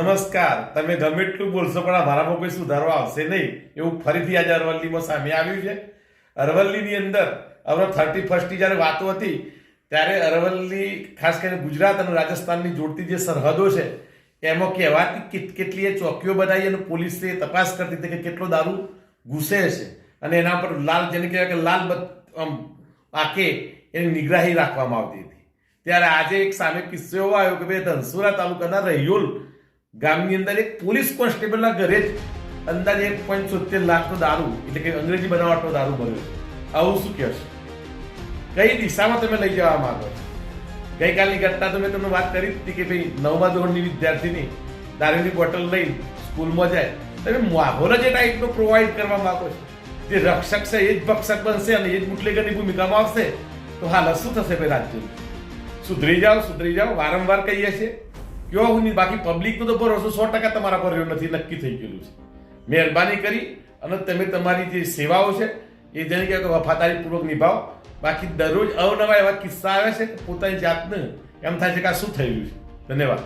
નમસ્કાર. તમે ગમે એટલું બોલશો, પણ અમારામાં કોઈ સુધારો આવશે નહીં. એવું ફરીથી આજે અરવલ્લીમાં સામે આવ્યું છે. અરવલ્લીની અંદર હવે થર્ટી ફર્સ્ટની જ્યારે વાતો હતી, ત્યારે અરવલ્લી, ખાસ કરીને ગુજરાત અને રાજસ્થાનની જોડતી જે સરહદો છે, એમાં કહેવાતી કેટલીય ચોકીઓ બનાવી અને પોલીસે તપાસ કરતી હતી કે કેટલો દારૂ ઘૂસે છે. અને એના પર લાલ, જેને કહેવાય કે લાલ આંકે એની નિગ્રાહી રાખવામાં આવતી હતી. ત્યારે આજે એક સામે કિસ્સો એવો આવ્યો કે ભાઈ, ધનસુરા તાલુકાના રૈયોલ ગામની અંદર એક પોલીસ કોન્સ્ટેબલના ઘરે જ અંદાજે એક પોઈન્ટ સોતેર લાખનો દારૂ, એટલે કે અંગ્રેજી બનાવટનો દારૂ ભર્યો આવું શું કહેશો કઈ દિશામાં તમે લઈ જવા માંગો ગઈકાલની ઘટના તો મેં તમને વાત કરી હતી કે ભાઈ નવમા ધોરણની વિદ્યાર્થીની દારૂની બોટલ લઈ સ્કૂલમાં જાય. તમે માહોલ જ એ ટાઈપનો પ્રોવાઈડ કરવા માંગો છો. જે રક્ષક છે, એ જ ભક્ષક બનશે અને એ જ બુટલેગરની ભૂમિકામાં આવશે. તો હાલ શું થશે ભાઈ રાજ્યની? સુધરી જાઓ સુધરી જાઓ, વારંવાર કહીએ છીએ. નહીં બાકી પબ્લિકનો તો ભરોસો સો ટકા તમારા પર રહ્યો નથી, નક્કી થઈ ગયેલું છે. મહેરબાની કરી અને તમે તમારી જે સેવાઓ છે, એ જેને કહેવાય તો વફાદારીપૂર્વક નિભાવો. બાકી દરરોજ અવનવા એવા કિસ્સા આવે છે કે પોતાની જાતને એમ થાય છે કે આ શું થઈ રહ્યું છે. ધન્યવાદ.